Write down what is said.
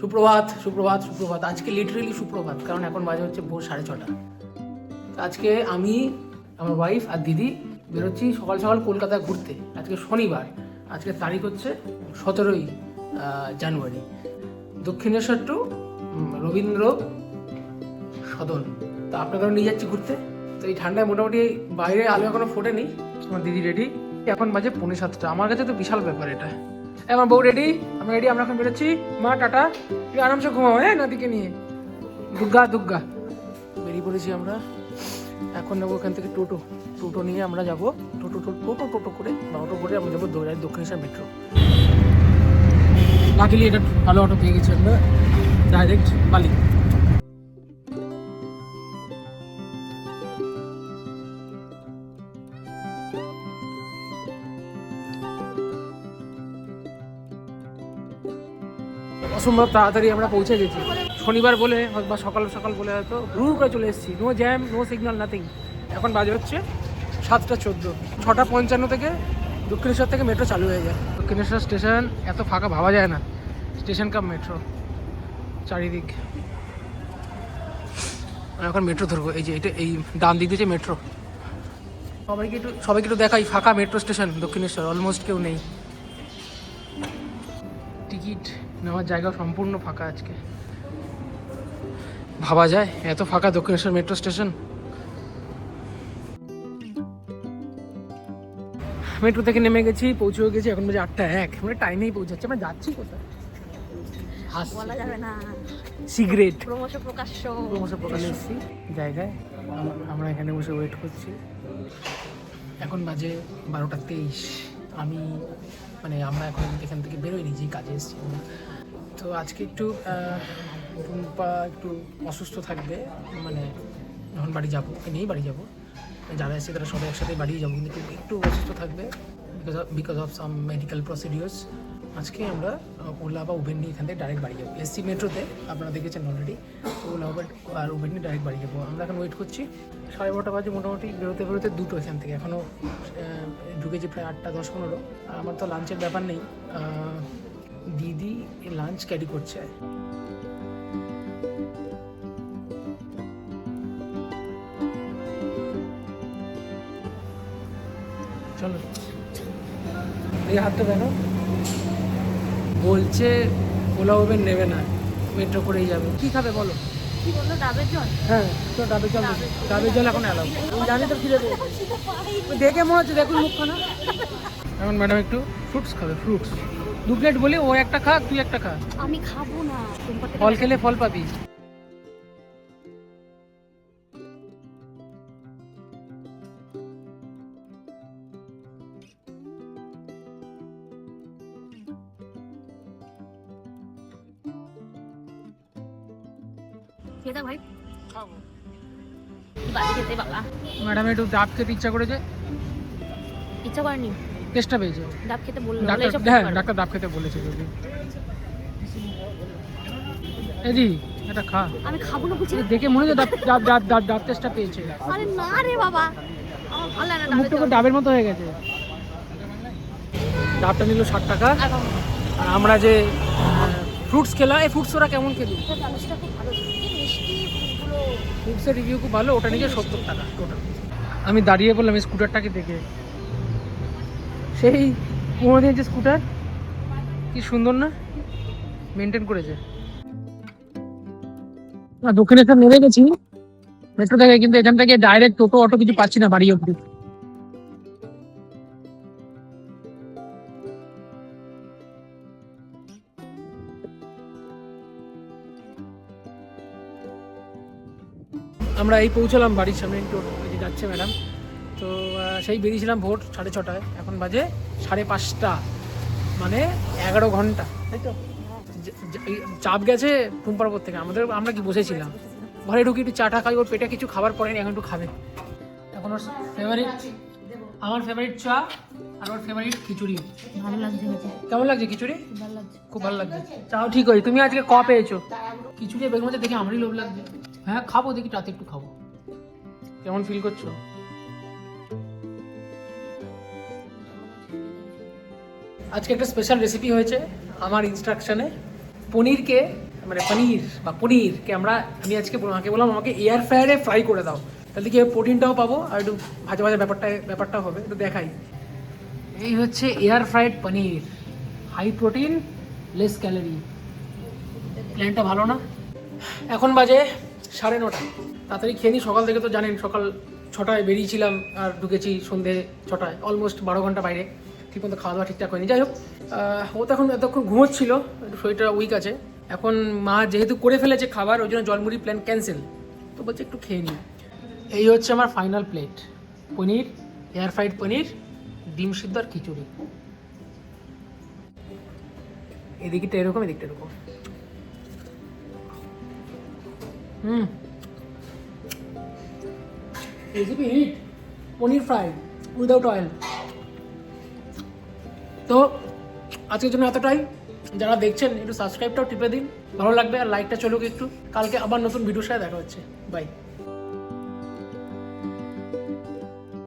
সুপ্রভাত সুপ্রভাত সুপ্রভাত। আজকে লিটারেলি সুপ্রভাত, কারণ এখন বাজে হচ্ছে ভোর সাড়ে ছটা। আজকে আমি, আমার ওয়াইফ আর দিদি বেরোচ্ছি সকাল সকাল কলকাতায় ঘুরতে। আজকে শনিবার, আজকে তারিখ হচ্ছে সতেরোই জানুয়ারি। দক্ষিণেশ্বর টু রবীন্দ্র সদন। তো আপনাদেরও নিয়ে যাচ্ছি ঘুরতে। তো এই ঠান্ডায় মোটামুটি বাইরে আলো এখনও ফোটেনি। আমার দিদি রেডি এখন বাজে পৌনে সাতটা। আমার কাছে তো বিশাল ব্যাপার এটা। আমার বউ রেডি আমি রেডি আমরা এখন বেরোচ্ছি। মা, টাটা। তুই আরামসে ঘুমাও হ্যাঁ নাতিকে নিয়ে। দুর্গা দুর্গা। বেরিয়ে পড়েছি আমরা। এখন নেব ওখান থেকে টোটো। টোটো নিয়ে আমরা যাব। টোটো টোটো টোটো টোটো করে, বা অটো করে আমরা যাব দৌড়াই দক্ষিণেশ্বর মেট্রো লাকিলি এটা ভালো অটো পেয়ে গেছি আমরা। ডাইরেক্ট বালি। অসম্ভব তাড়াতাড়ি আমরা পৌঁছে গেছি। শনিবার বলে বা সকাল সকাল বলে হয়তো রুর করে চলে এসেছি। No jam no signal nothing এখন বাজে হচ্ছে সাতটা চোদ্দ। ছটা পঞ্চান্ন থেকে দক্ষিণেশ্বর থেকে মেট্রো চালু হয়ে যায়। দক্ষিণেশ্বর স্টেশন এত ফাঁকা ভাবা যায় না। স্টেশন কাম মেট্রো চারিদিক। এখন মেট্রো ধরবো। এই যে এটা এই ডান দিক দিয়েছে মেট্রো সবাইকে একটু সবাইকে একটু দেখাই ফাঁকা মেট্রো স্টেশন দক্ষিণেশ্বর। অলমোস্ট কেউ নেই। টিকিট নেওয়ার জায়গা সম্পূর্ণ ফাঁকা আজকে। ভাবা যায় এত ফাঁকা দক্ষিণেশ্বর মেট্রো স্টেশন? মেট্রো থেকে নেমে গেছি পৌঁছেও গেছি এখন বাজে আটটা এক। মানে টাইমেই পৌঁছাচ্ছে আমরা যাচ্ছি কোথায়? বলা যাবে না। সিগারেট ক্রমশ প্রকাশ্য। ক্রমশ জায়গায়। আমরা এখানে বসে ওয়েট করছি। এখন বাজে বারোটা তেইশ। আমি মানে আমরা এখন এখান থেকে বেরোইনি যে কাজে এসেছি। তো আজকে একটু রুম্পা একটু অসুস্থ থাকবে মানে যখন বাড়ি যাব ওকে নিয়েই বাড়ি যাব। যারা এসেছে তারা সবাই একসাথে বাড়িয়ে যাব, কিন্তু একটু- অসুস্থ থাকবে because because of some medical procedures আজকে আমরা ওলা বা উবের নিয়ে এখান থেকে ডাইরেক্ট বাড়ি যাব। এসসি মেট্রোতে আপনারা দেখেছেন অলরেডি ওলা উবের আর উবের নিয়ে ডাইরেক্ট বাড়ি যাব। আমরা এখন ওয়েট করছি। সাড়ে বারোটা বাজে মোটামুটি, বেরোতে বেরোতে দুটো এখান থেকে। এখনও ঢুকেছি প্রায় আটটা, দশ, পনেরো। আর আমার তো লাঞ্চের ব্যাপার নেই। দিদি লাঞ্চ ক্যারি করছে। চলো। এই হাতটা দেখো বলছে ওলা উবের নেবে না মেট্রো করেই যাবে। কি খাবে বলো? কি বলল? ডাবের জল? হ্যাঁ তো ডাবের জল। ডাবের জল। এখন জানি তো দেখে মনে হচ্ছে দেখুন মুখখানা। এখন ম্যাডাম একটু ফ্রুটস খাবে ফ্রুটস দু প্লেট বলি ও একটা খা তুই একটা খা। আমি খাব না। ফল খেলে ফল পাবি। খেতে ভাই। খাব। বাড়ি খেতে বাবা। ম্যাডাম একটু ডাব খেতে ইচ্ছা করেছে? ইচ্ছা করেনি। চেষ্টা পেয়েছে ডাব খেতে বলল হ্যাঁ ডাক্তার ডাব খেতে বলেছে যদি এদি এটা খা। আমি খাব না বলছি। দেখে মনে হচ্ছে ডাব ডাব ডাব ডাব ডাব টেস্টটা পেয়েছে। আরে না রে বাবা। আমার ভালো লাগে না মুখটা ডাবের মতো হয়ে গেছে। ডাবটা নিল ষাট টাকা। আর আমরা যে ফ্রুটস খেলাম এই ফ্রুটস ওরা কেমন খেলি এটা ডাবেরটা খুব ভালো কি মিষ্টি ফুলগুলো রিভিউ খুব ভালো ওটা নিচে সত্তর টাকা টোটাল আমি দাঁড়িয়ে বললাম এই স্কুটারটাকে দেখে। সেই পুরো দিনের যে স্কুটার কি সুন্দর না? মেনটেন করেছে। না দক্ষিণেশ্বর নেমে গেছি। মেট্রো থেকে কিন্তু এখান থেকে ডাইরেক্ট টোটো অটো কিছু পাচ্ছি না বাড়ি অব্দি আমরা এই পৌঁছলাম বাড়ির সামনে একটু যাচ্ছে ম্যাডাম তো সেই বেরিয়েছিলাম ভোর সাড়ে ছটায়। এখন বাজে সাড়ে পাঁচটা মানে এগারো ঘণ্টা। তাই তো? চাপ গেছে টুম্পার উপর থেকে। আমাদের আমরা কি বসেছিলাম? ঘরে ঢুকে একটু চাটা খাই ওর পেটে কিছু খাবার পড়েনি এখন একটু খাবে। এখন ওর ফেভারিট আমার ফেভারিট চা আর ওর ফেভারিট খিচুড়ি। ভালো লাগছে কেমন লাগছে খিচুড়ি? ভালো লাগছে। খুব ভালো লাগছে। চাও ঠিক আছে তুমি আজকে ক পেয়েছ? খিচুড়ি বেগুন দেখে আমারই লোভ লাগছে। হ্যাঁ খাব দেখি রাতে একটু খাব। কেমন ফিল করছ? আজকে একটা স্পেশাল রেসিপি হয়েছে আমার ইনস্ট্রাকশনে পনিরকে মানে পনির বা পনিরকে আমরা আমি আজকে আমাকে বললাম আমাকে এয়ার ফ্রায়ারে ফ্রাই করে দাও। তাহলে কি প্রোটিনটাও পাবো? আর একটু ভাজা ভাজা ব্যাপারটা ব্যাপারটা হবে একটু দেখাই। এই হচ্ছে air fried paneer. High protein less calorie প্ল্যানটা ভালো না? এখন বাজে সাড়ে নটা। তাড়াতাড়ি খেয়ে নিই সকাল থেকে তো জানেন সকাল ছটায় বেরিয়েছিলাম আর ঢুকেছি সন্ধে ছটায় অলমোস্ট বারো ঘণ্টা বাইরে। ঠিকমতো খাওয়া দাওয়া ঠিকঠাক হয়নি। যাই হোক ও তো এখন এতক্ষণ ঘুমোচ্ছিল, একটু শরীরটা উইক আছে। এখন মা যেহেতু করে ফেলেছে খাবার, ওই জন্য জলমুড়ি প্ল্যান ক্যান্সেল তো বলছে একটু খেয়ে নিই এই হচ্ছে আমার final plate paneer air fried paneer, ডিম সিদ্ধ আর খিচুড়ি। এদিকটা এরকম এদিকটা এরকম। হুম। Recipe hit paneer fry without oil তো আজকের জন্য এতটাই। যারা দেখছেন, একটু সাবস্ক্রাইবটাও টিপে দিন। ভালো লাগবে আর লাইকটা চলুক একটু। কালকে আবার নতুন ভিডিওর সাথে দেখা হচ্ছে। বাই